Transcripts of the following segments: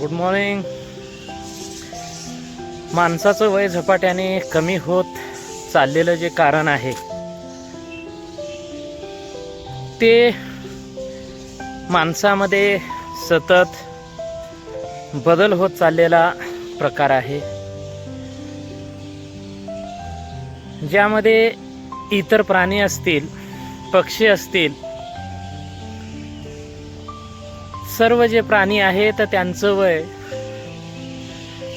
Good morning माणसाचं वय झपाट्याने कमी होत चाललेलं जे कारण आहे ते माणसामध्ये सतत बदल होत चाललेला प्रकार आहे. ज्यामध्ये इतर प्राणी असतील पक्षी असतील सर्व जे प्राणी आहेत त्यांचं वय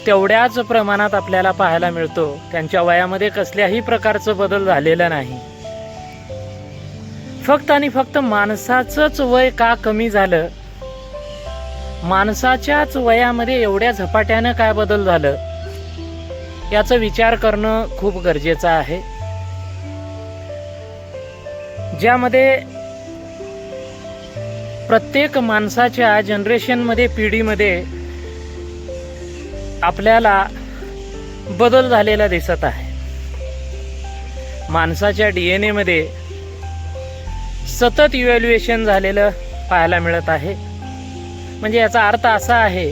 तेवढ्याच प्रमाणात आपल्याला पाहायला मिळतो. त्यांच्या वयामध्ये कसल्याही प्रकारचं बदल झालेला नाही. फक्त आणि फक्त माणसाचंच वय का कमी झालं? माणसाच्याच वयामध्ये एवढ्या झपाट्यानं काय बदल झालं? याचा विचार करणं खूप गरजेचं आहे. ज्यामध्ये प्रत्येक माणसाच्या जनरेशनमध्ये पिढीमध्ये आपल्याला बदल झालेला दिसत आहे. माणसाच्या डी एन एमध्ये सतत इव्हॅल्युएशन झालेलं पाहायला मिळत आहे. म्हणजे याचा अर्थ असा आहे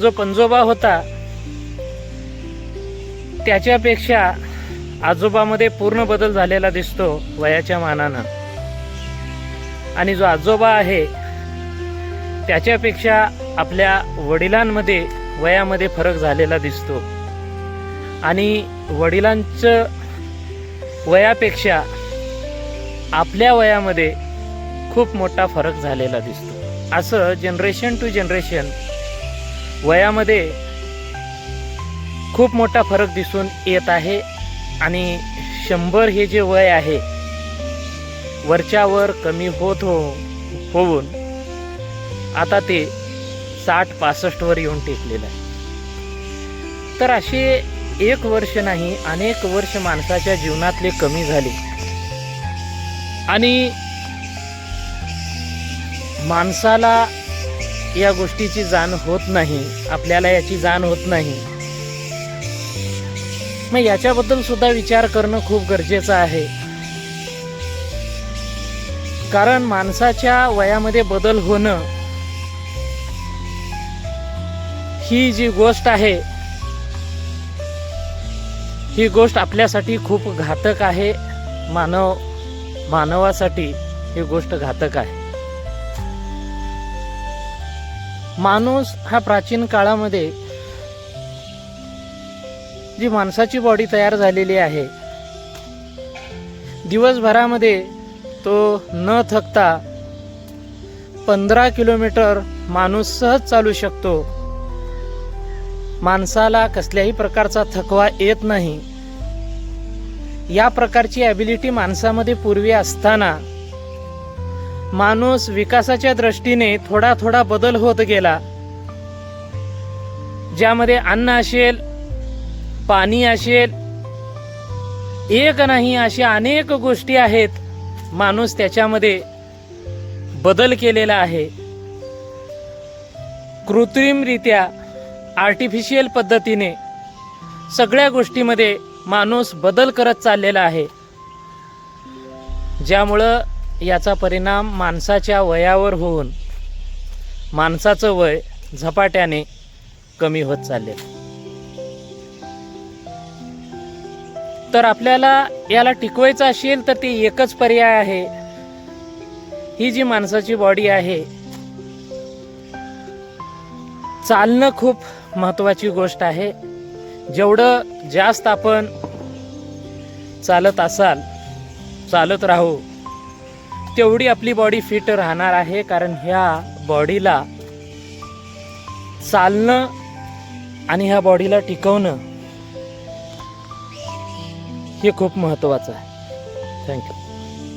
जो पंजोबा होता त्याच्यापेक्षा आजोबामध्ये पूर्ण बदल झालेला दिसतो वयाच्या मानानं. आणि जो आजोबा आहे त्याच्यापेक्षा आपल्या वडिलांमध्ये वयामध्ये फरक झालेला दिसतो. आणि वडिलांचं वयापेक्षा आपल्या वयामध्ये खूप मोठा फरक झालेला दिसतो. असं जनरेशन टू जनरेशन वयामध्ये खूप मोठा फरक दिसून येत आहे आणि शंभर हे जे वय आहे वरच्यावर कमी होत हो होऊन आता ते साठ पासष्टवर येऊन टेकलेलं आहे. तर असे एक वर्ष नाही अनेक वर्ष माणसाच्या जीवनातले कमी झाले. आणि माणसाला या गोष्टीची जाण होत नाही आपल्याला याची जाण होत नाही. मग याच्याबद्दल सुद्धा विचार करणं खूप गरजेचं आहे. कारण माणसाच्या वयामध्ये बदल होणं ही जी गोष्ट आहे ही गोष्ट आपल्यासाठी खूप घातक आहे मानव मानवासाठी ही गोष्ट घातक आहे. माणूस हा प्राचीन काळामध्ये जी माणसाची बॉडी तयार झालेली आहे दिवसभरामध्ये तो न थकता पंधरा किलोमीटर माणूस सहज चालू शकतो. माणसाला कसल्याही प्रकारचा थकवा येत नाही. या प्रकारची ॲबिलिटी माणसामध्ये पूर्वी असताना माणूस विकासाच्या दृष्टीने थोडा थोडा बदल होत गेला. ज्यामध्ये अन्न असेल पाणी असेल एक नाही अशा अनेक गोष्टी आहेत. माणूस त्याच्यामध्ये बदल केलेला आहे. कृत्रिमरित्या आर्टिफिशियल पद्धतीने सगळ्या गोष्टीमध्ये माणूस बदल करत चाललेला आहे. ज्यामुळं याचा परिणाम माणसाच्या वयावर होऊन माणसाचं वय झपाट्याने कमी होत चाललेलं तर आपल्याला याला टिकवायचं असेल तर ते एकच पर्याय आहे. ही जी माणसाची बॉडी आहे चालणं खूप महत्त्वाची गोष्ट आहे. जेवढं जास्त आपण चालत असाल चालत राहू तेवढी आपली बॉडी फिट राहणार आहे. कारण ह्या बॉडीला चालणं आणि ह्या बॉडीला टिकवणं हे खूप महत्त्वाचं आहे. थँक्यू